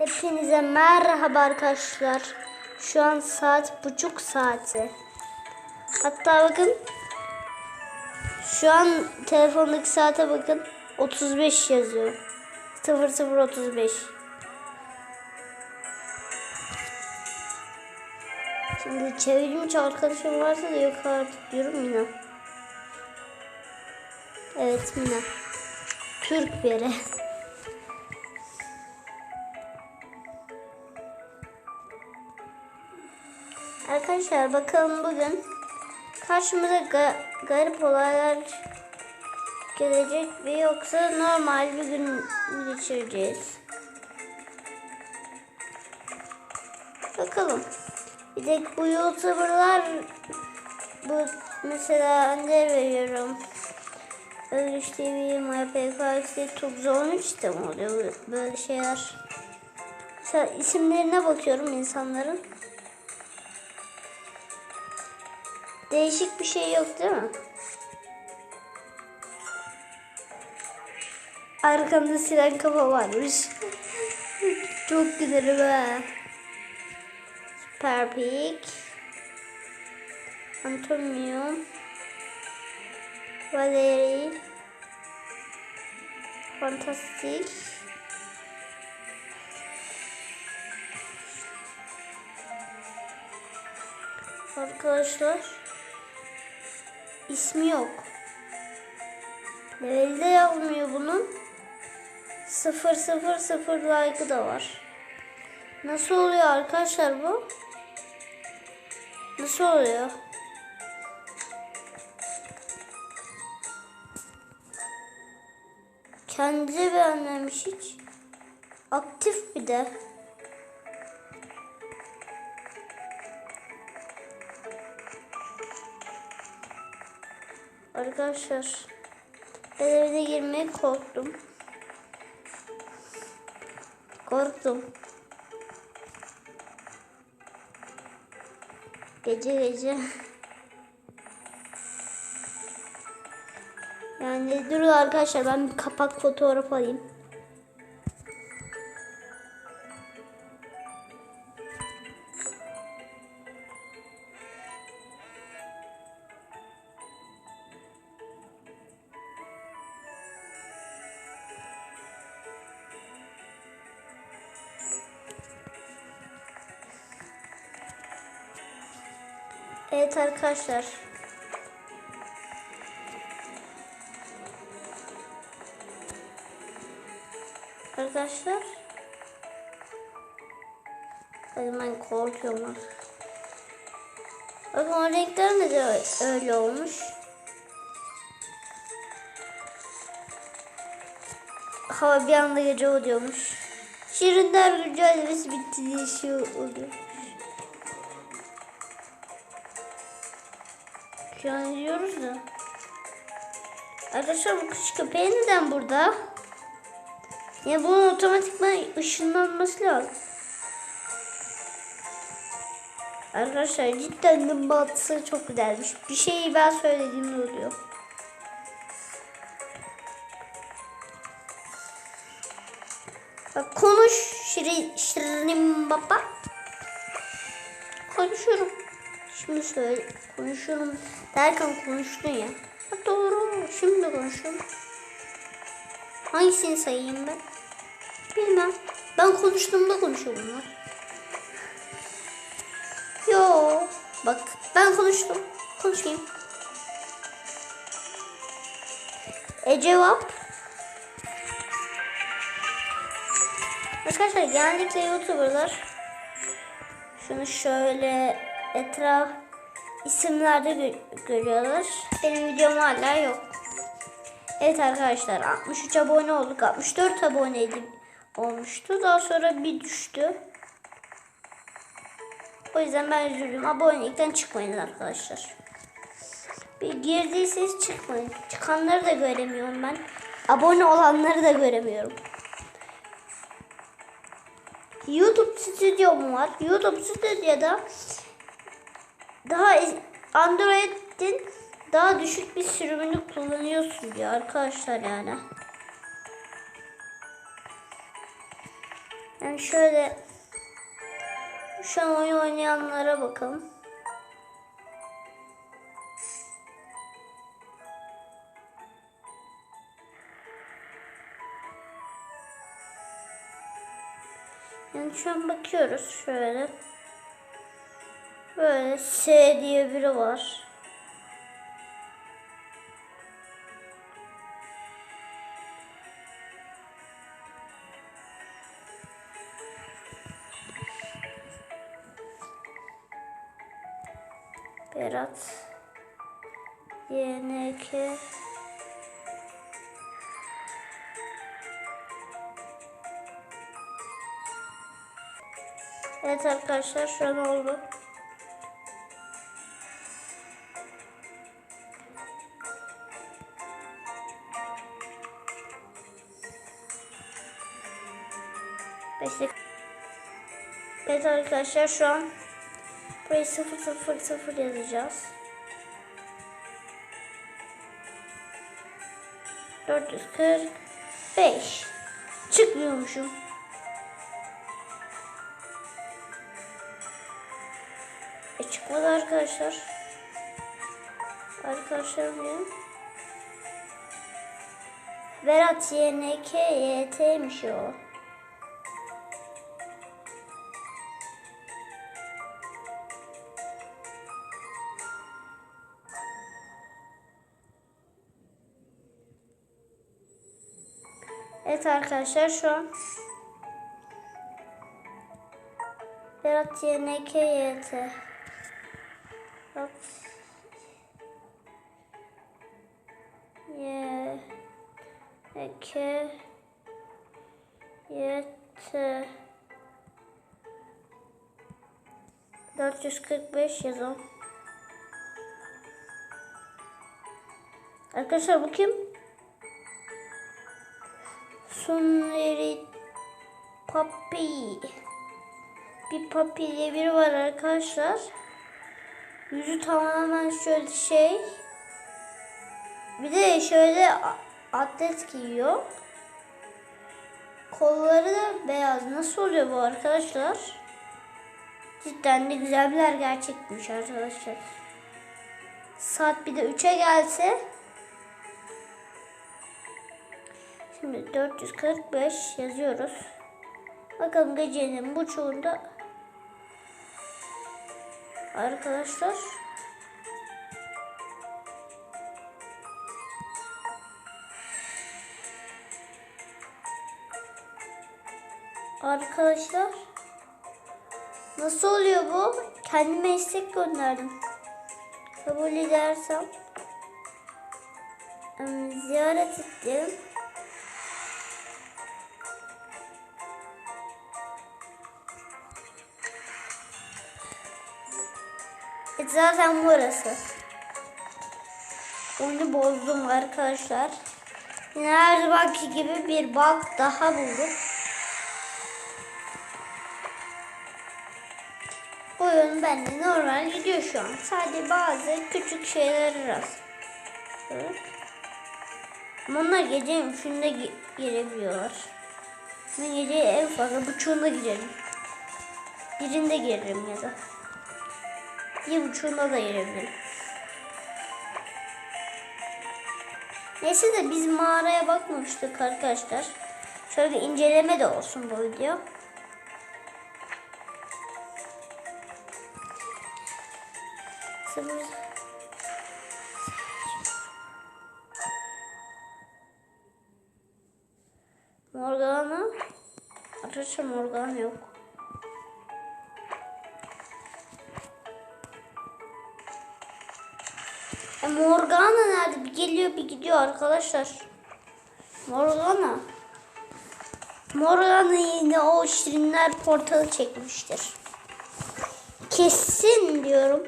Hepinize merhaba arkadaşlar. Şu an saat buçuk saati. Hatta bakın. Şu an telefondaki saate bakın. 35 yazıyor. 0035. Şimdi çevrimiçi arkadaşım varsa da yok artık diyorum Mina. Evet Mina. Türk biri. Arkadaşlar bakalım bugün karşımıza ga- garip olaylar gelecek mi yoksa normal bir gün geçireceğiz? Bakalım. Bir de bu youtuberlar bu mesela ne veriyorum? Özgüç TV, MyPKX, Tugza 13 de mi oluyor böyle şeyler? Mesela isimlerine bakıyorum insanların. Değişik bir şey yok değil mi? Arkamda siren kafa varmış. Çok güzel be. Super Pig. Antonio. Valeri. Fantastik. Arkadaşlar ismi yok. Levelde yazmıyor bunun. 0 0 0 like'ı da var. Nasıl oluyor arkadaşlar bu? Nasıl oluyor? Kendisi beğenmemiş hiç. Aktif bir de. Arkadaşlar ben evde girmeye korktum. Korktum. Gece gece. Yani durun arkadaşlar ben bir kapak fotoğraf alayım. Arkadaşlar. Arkadaşlar. Bakın ben korkuyorum. Bakın o renkler de öyle olmuş. Hava bir anda gece oluyormuş. Şirinler güncellemesi bitti diye şey oluyor. Şu an diyoruz da. Arkadaşlar bu küçük köpeği neden burada? Ya bunun otomatikman ışınlanması lazım. Arkadaşlar cidden gımbaltısı çok güzelmiş. Bir şeyi ben söylediğimde oluyor. Bak konuş Şirin, Şirin baba. Konuşurum. Şimdi söyle konuşurum derken konuştun ya. Ha, doğru şimdi konuşuyorum. Hangisini sayayım ben? Bilmem. Ben konuştuğumda konuşuyor bunlar. Yo. Bak ben konuştum. Konuşayım. E cevap? Arkadaşlar genellikle YouTuber'lar şunu şöyle etraf isimlerde gö görüyorlar. Benim videom hala yok. Evet arkadaşlar 63 abone olduk. 64 aboneydim olmuştu. Daha sonra bir düştü. O yüzden ben üzüldüm. Abonelikten çıkmayın arkadaşlar. Bir girdiyseniz çıkmayın. Çıkanları da göremiyorum ben. Abone olanları da göremiyorum. YouTube stüdyom var. YouTube stüdyoda daha Android'in daha düşük bir sürümünü kullanıyorsun diyor arkadaşlar yani. Yani şöyle şu an oyun oynayanlara bakalım. Yani şu an bakıyoruz şöyle. Böyle S diye biri var. Berat YNK Evet arkadaşlar şu an oldu. Arkadaşlar şu an buraya 000 yazacağız. 445 çıkmıyormuşum. E çıkmadı arkadaşlar. Arkadaşlar benim. Berat YNK YT'miş o. Evet arkadaşlar şu an Berat YNK YT Berat YNK YT 445 yazalım. Arkadaşlar bu kim? Suneri Papi. Bir Papi diye biri var arkadaşlar. Yüzü tamamen şöyle şey. Bir de şöyle atlet giyiyor. Kolları da beyaz. Nasıl oluyor bu arkadaşlar? Cidden de güzeller gerçekmiş arkadaşlar. Saat bir de 3'e gelse Şimdi 445 yazıyoruz. Bakalım gecenin buçuğunda arkadaşlar Arkadaşlar nasıl oluyor bu? Kendime istek gönderdim. Kabul edersem ziyaret ettim. Zaten burası. Oyunu bozdum arkadaşlar. Yine her gibi bir bug daha bulduk. Oyun bende normal gidiyor şu an. Sadece bazı küçük şeyler rast. Evet. Ama onlar gece üçünde gi- girebiliyorlar. Ben gece en fazla buçuğunda girerim. Birinde girerim ya da. Bir buçuğunda da girebilirim. Neyse de biz mağaraya bakmamıştık arkadaşlar. Şöyle bir inceleme de olsun bu video. Sıfır. Morgana. Arkadaşlar Morgana yok. Morgana nerede? Bir geliyor bir gidiyor arkadaşlar. Morgana. Morgana yine o şirinler portalı çekmiştir. Kesin diyorum.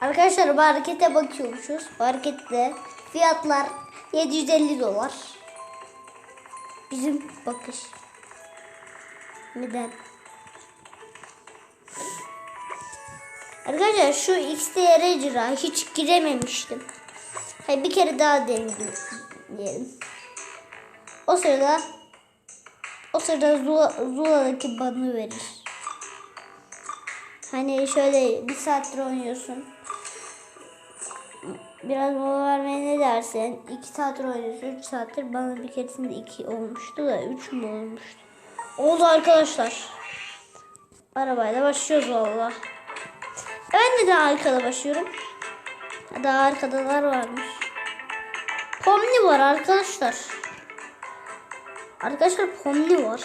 Arkadaşlar bu harekete bakıyormuşuz. Bu harekette fiyatlar 750 dolar. Bizim bakış. Neden? Arkadaşlar şu XDR cira hiç girememiştim. Hayır bir kere daha deneyelim. O sırada o sırada Zula, Zula'daki banı verir. Hani şöyle bir saattir oynuyorsun. Biraz mola vermeye ne dersin? 2 saattir oynuyorsun. 3 saattir bana bir keresinde 2 olmuştu da 3 mü olmuştu? Oldu arkadaşlar. Arabayla başlıyoruz valla. Ben neden arkada başlıyorum? Daha arkadalar varmış. Pomni var arkadaşlar. Arkadaşlar Pomni var.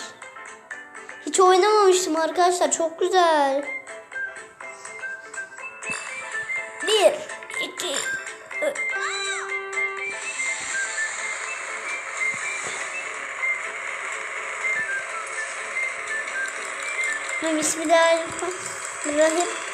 Hiç oynamamıştım arkadaşlar. Çok güzel. Bir, iki, üç. Hem Bismillahirrahmanirrahim.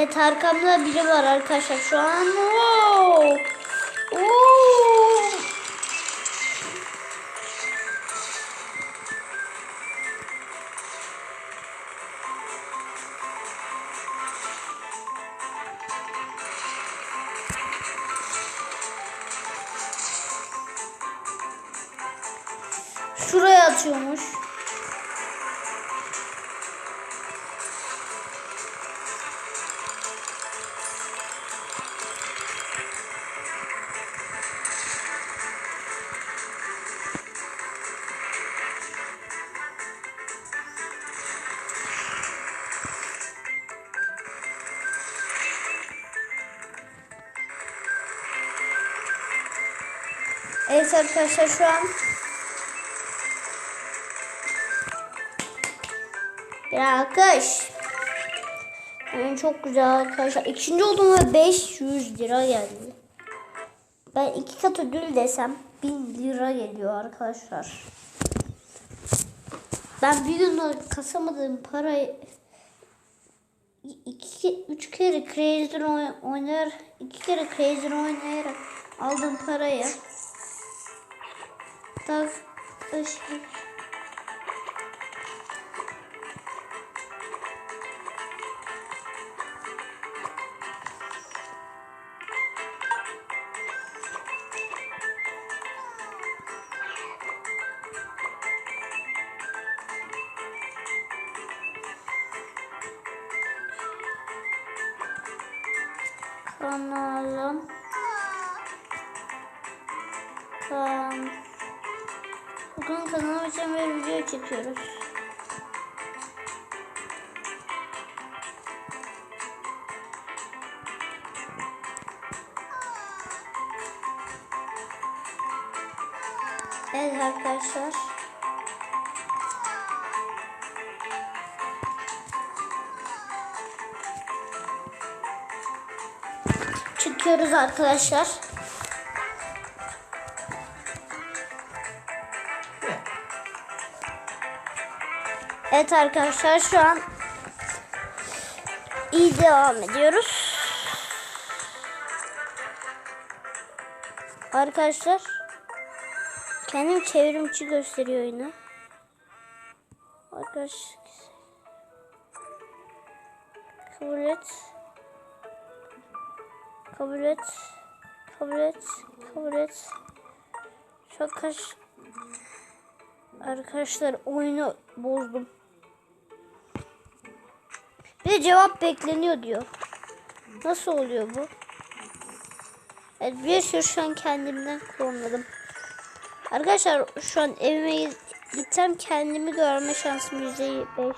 Evet arkamda biri var arkadaşlar şu an. Wow. Oo. Evet arkadaşlar şu an bir alkış. Yani çok güzel arkadaşlar. İkinci oldum ve 500 lira geldi. Ben iki kat ödül desem 1000 lira geliyor arkadaşlar. Ben bir gün kasamadığım parayı iki, üç kere Crazy oynar, iki kere Crazy oynayarak aldığım parayı tak ışık kanalım Kanalım için bir video çekiyoruz. Evet arkadaşlar. Çıkıyoruz arkadaşlar. Evet arkadaşlar şu an iyi devam ediyoruz. Arkadaşlar kendim çevrimçi gösteriyor yine. Arkadaşlar kabul et. Kabul et. Kabul et. Kabul et. Çok kaç Arkadaşlar oyunu bozdum. De cevap bekleniyor diyor. Nasıl oluyor bu? Evet bir sürü şu an kendimden klonladım. Arkadaşlar şu an evime gitsem kendimi görme şansım %5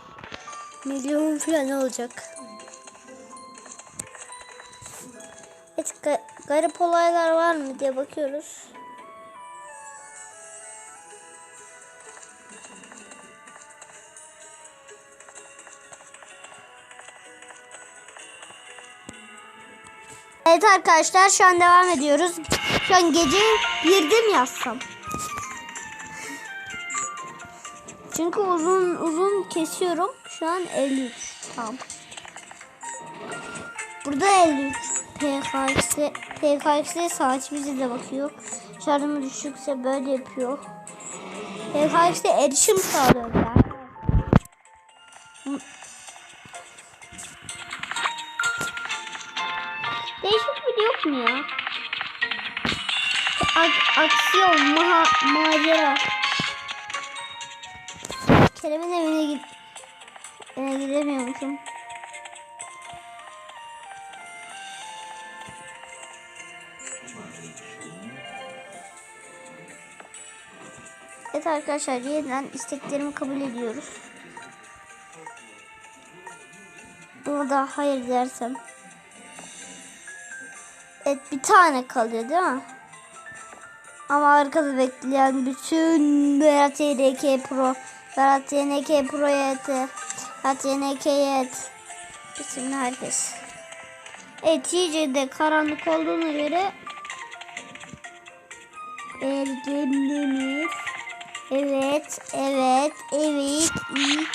milyon falan olacak. Evet, ga- garip olaylar var mı diye bakıyoruz. Evet arkadaşlar şu an devam ediyoruz. Şu an gece 1'de mi yazsam? Çünkü uzun uzun kesiyorum. Şu an 53. Tamam. Burada 53. PKX PKX saat bize de bakıyor. Şarjımı düşükse böyle yapıyor. PKX'de erişim sağlıyor. Bir yok mu ya? Ak- aksiyon, maha, macera. Kerem'in evine git. Eve gidemiyormuşum. Evet arkadaşlar yeniden isteklerimi kabul ediyoruz. Buna da hayır dersem. Evet bir tane kalıyor değil mi? Ama arkada bekleyen bütün Berat YNK Pro, Berat YNK Pro YT, Berat YNK YT. Bütün herkes. Evet iyice de karanlık olduğuna göre Ergenliğimiz Evet, evet, evet, iyi.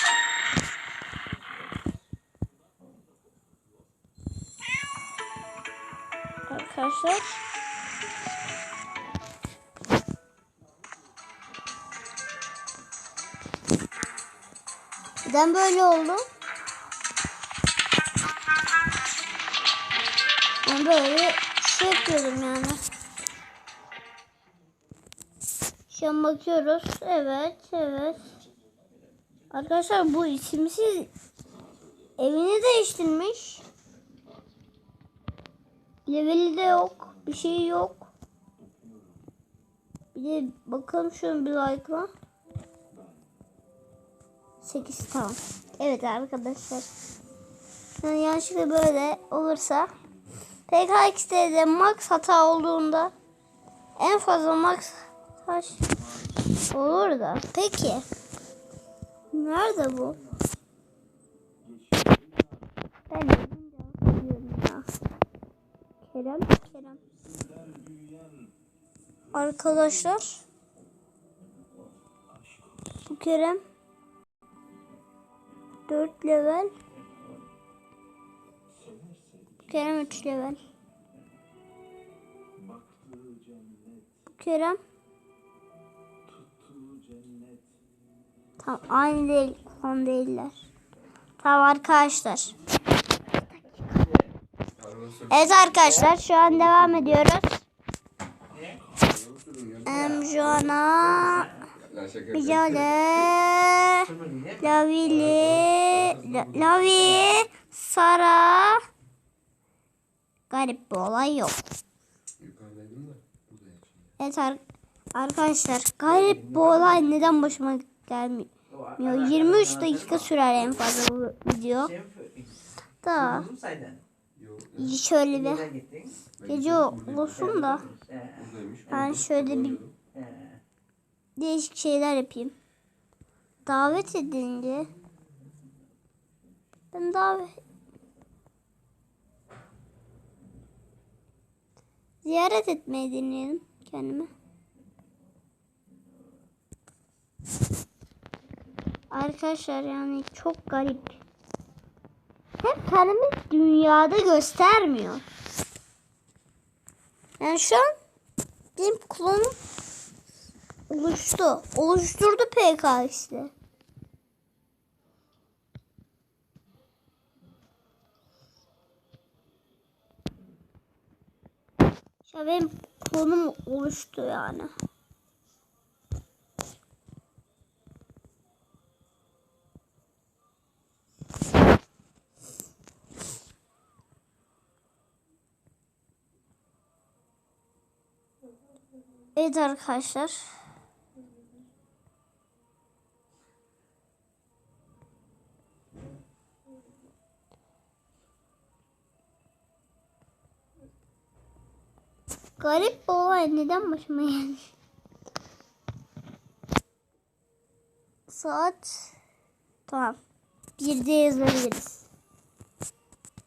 Neden böyle oldu? Ben böyle şey yapıyordum yani. Şu an bakıyoruz. Evet, evet. Arkadaşlar bu isimsiz evini değiştirmiş. Leveli de yok. Bir şey yok. Bir de bakalım şunu bir like'la. 8 tamam. Evet arkadaşlar. Yani yanlışlıkla böyle olursa PKX'de de max hata olduğunda en fazla max taş olur da. Peki. Nerede bu? Ben. Kerem, Kerem. Arkadaşlar. Bu Kerem. 4 level. Kerem 3 level. Kerem. Tamam aynı değil. Kon değiller. Tamam arkadaşlar. Evet arkadaşlar şu an devam ediyoruz. Em, Şu ana Jale Lavili La- Lavi Sara. Garip bir olay yok. Da. Evet ar- arkadaşlar garip bir olay neden başıma gelmiyor? 23 dakika sürer en fazla bu video. Da. Yok. şöyle bir gece olsun da. Ben şöyle bir değişik şeyler yapayım. Davet edince ben davet ziyaret etmeyi deneyelim kendime. Arkadaşlar yani çok garip. Hep kendimi dünyada göstermiyor. Yani şu an benim klonum oluştu. Oluşturdu PKX'de. Ya benim klonum oluştu yani. Evet arkadaşlar. Garip bir olay neden başıma geldi? Saat tamam. Bir de yazabiliriz.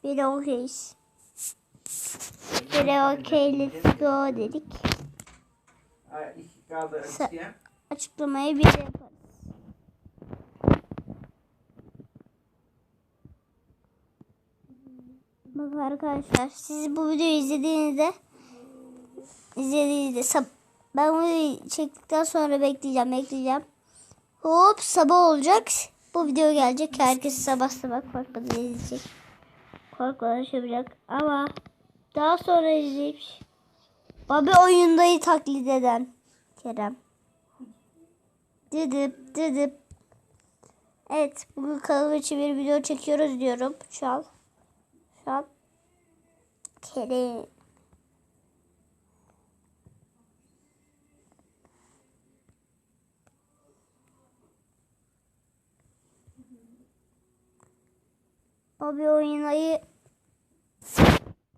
Bir okeyiz. Bir okey let's go dedik. Sa-. Açıklamayı bir de yaparız. Bak arkadaşlar siz bu videoyu izlediğinizde izlediğinizde sab- ben bu videoyu çektikten sonra bekleyeceğim bekleyeceğim. Hop sabah olacak. Bu video gelecek. Herkes sabah sabah korkmadan izleyecek. Korkmadan şey yapacak. Ama daha sonra izleyip Babi oyundayı taklit eden Kerem. Dıdıp dıdıp. Evet bugün kanal için bir video çekiyoruz diyorum. Şu an. Şu an. Kerem. Babi oynayı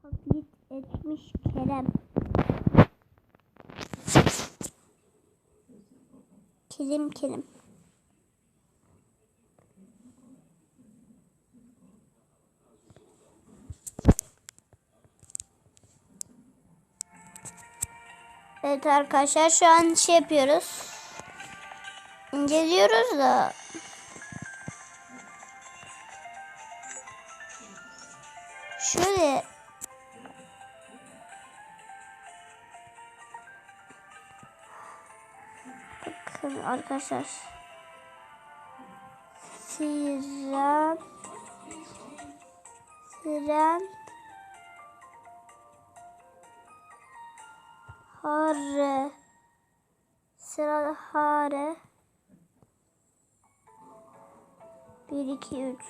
taklit etmiş Kerem. Kelim kelim. Evet arkadaşlar şu an şey yapıyoruz. İnceliyoruz da. Arkadaşlar. Siren. Siren. Hare. Siren Hare. 1 2 3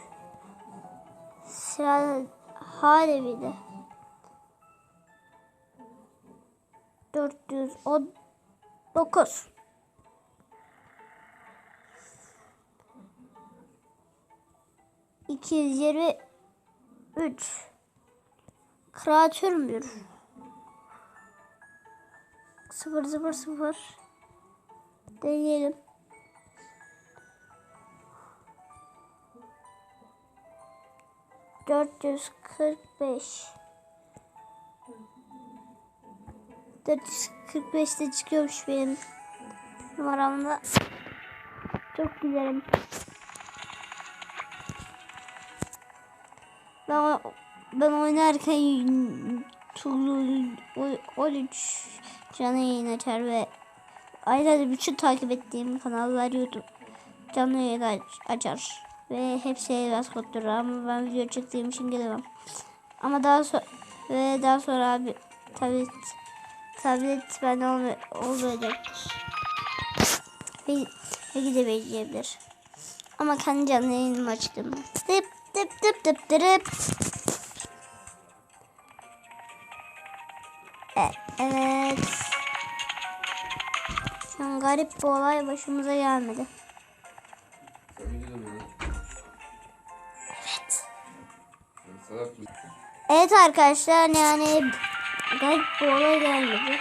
Siren Hare bir de. 419 223 Kreatör müdür? 0 0 0 Deneyelim. Dört yüz kırk beş. Dört yüz kırk beşte çıkıyormuş benim numaramda. Çok güzelim. Ben, ben oynarken Tulu 13 canlı yayın açar ve ayrıca bütün takip ettiğim kanallar YouTube canlı yayın aç- açar ve hepsi biraz koddur ama ben video çektiğim için gelemem. Ama daha sonra ve daha sonra abi tablet tablet ben olma, olmayacaktır. Ve, ve gidemeyebilir. Ama kendi canlı yayınımı açtım. Dıp dıp dıp dıp dırıp. E, evet. Şu an garip bir olay başımıza gelmedi. Evet. Evet arkadaşlar yani garip bir olay gelmedi.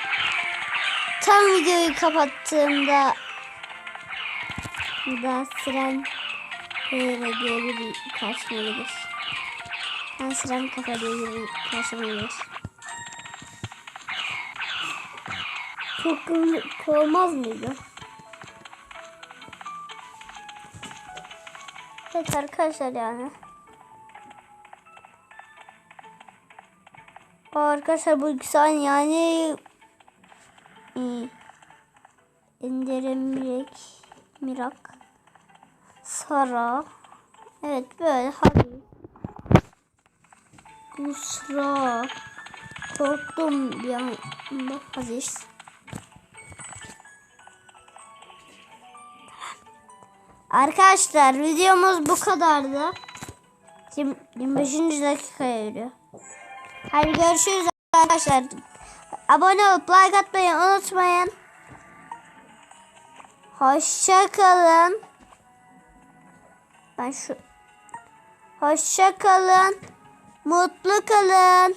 Tam videoyu kapattığımda da siren böyle diye bir karşıma gelir. Ben siren kafa diye bir karşıma gelir. Çok komik olmaz mıydı? Evet arkadaşlar yani. Arkadaşlar bu ikisi yani iyi. İndirim Mirak Mirak Sara Evet böyle hadi Busra Korktum bir anda Aziz Arkadaşlar videomuz bu kadardı. Şimdi 25. dakikaya yürüyor. Hadi görüşürüz arkadaşlar. Abone olup like atmayı unutmayın. Hoşça kalın. Ben şu Hoşça kalın. Mutlu kalın.